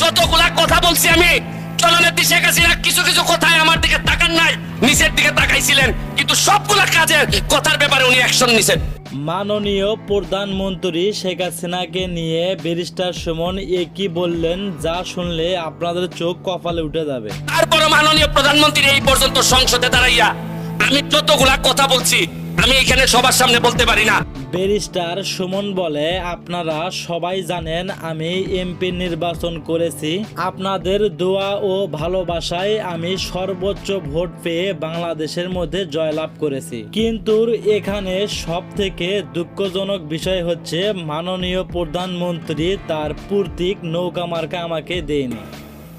যতগুলা কথা বলছি আমি জননেত্রী শেখ হাসিনা কিছু কিছু কথায় আমার দিকে তাকান নাই নিচের দিকে তাকাইছিলেন কিন্তু সবগুলা কাজের কথার ব্যাপারে উনি অ্যাকশন নিছেন। মাননীয় প্রধানমন্ত্রী শেখ হাসিনাকে নিয়ে ব্যারিস্টার সুমন একই বললেন যা শুনলে আপনাদের চোখ কপালে উঠে যাবে। তারপর মাননীয় প্রধানমন্ত্রী এই পর্যন্ত সংসদে দাঁড়াইয়া আমি যতগুলা কথা বলছি আমি এখানে সবার সামনে বলতে পারি না। ব্যারিস্টার সুমন বলে, আপনারা সবাই জানেন আমি এমপি নির্বাচন করেছি। আপনাদের দোয়া ও ভালোবাসায় আমি সর্বোচ্চ ভোট পেয়ে বাংলাদেশের মধ্যে জয়লাভ করেছি। কিন্তু এখানে সব থেকে দুঃখজনক বিষয় হচ্ছে, মাননীয় প্রধানমন্ত্রী তার পূর্তিক নৌকা মার্কা আমাকে দেয়নি।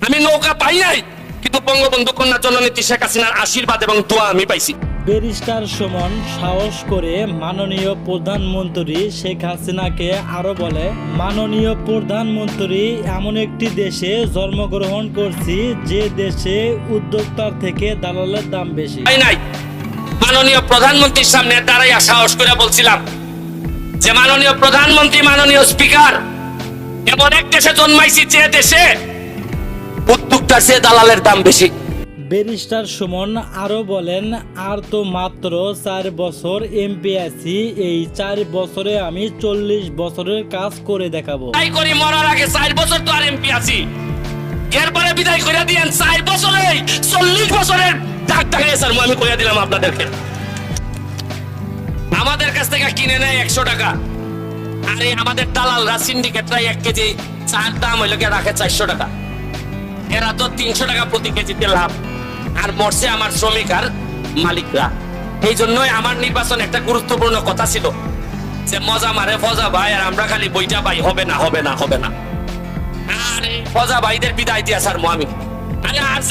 আমি নৌকা পাই নাই, কিন্তু বঙ্গবন্ধু কন্যা জননেত্রী শেখ হাসিনার আশীর্বাদ এবং দোয়া আমি পাইছি। ব্যারিস্টার সুমন সাহস করে মাননীয় প্রধানমন্ত্রী শেখ হাসিনাকে আরও বলে, মাননীয় প্রধানমন্ত্রী, এমন একটি দেশে জন্মগ্রহণ করছি যে দেশে উদ্যোক্তার থেকে দালালের দাম বেশি। নাই। মাননীয় প্রধানমন্ত্রীর সামনে দাঁড়াইয়া সাহস করে বলছিলাম যে, মাননীয় প্রধানমন্ত্রী, মাননীয় স্পিকার, এমন এক দেশে জন্মাইছি যে দেশে উদ্যোগটা সে দালালের দাম বেশি। ব্যারিস্টার সুমন আরও বলেন, আর তো মাত্র চার বছর এমপি আছি, এই চার বছরে আমি চল্লিশ বছরের কাজ করে দেখাবো। করি মরার আগে চার বছর তো আর এমপি আছি। এরপরে বিদায় করে দিয়েন, চার বছরে চল্লিশ বছরের ডাক স্যার আমি কইয়া দিলাম আপনাদেরকে। আমাদের কাছ থেকে কিনে নেয় একশো টাকা। আরে আমাদের দালালরা সিন্ডিকেটরা এক কেজি চার দাম হইলে রাখে চারশো টাকা। এরা তো তিনশো টাকা প্রতি কেজিতে লাভ। আর মরছে আমার শ্রমিক আর মালিকরা। এই জন্যই আমার নির্বাচন একটা গুরুত্বপূর্ণ কথা ছিল যে মজা মারে, ফজা ভাই, আর আমরা খালি বইটা ভাই হবে না হবে না হবে না। আর, ফজা ভাইদের বিদায় দিয়ে স্যার আমি। আরে, আর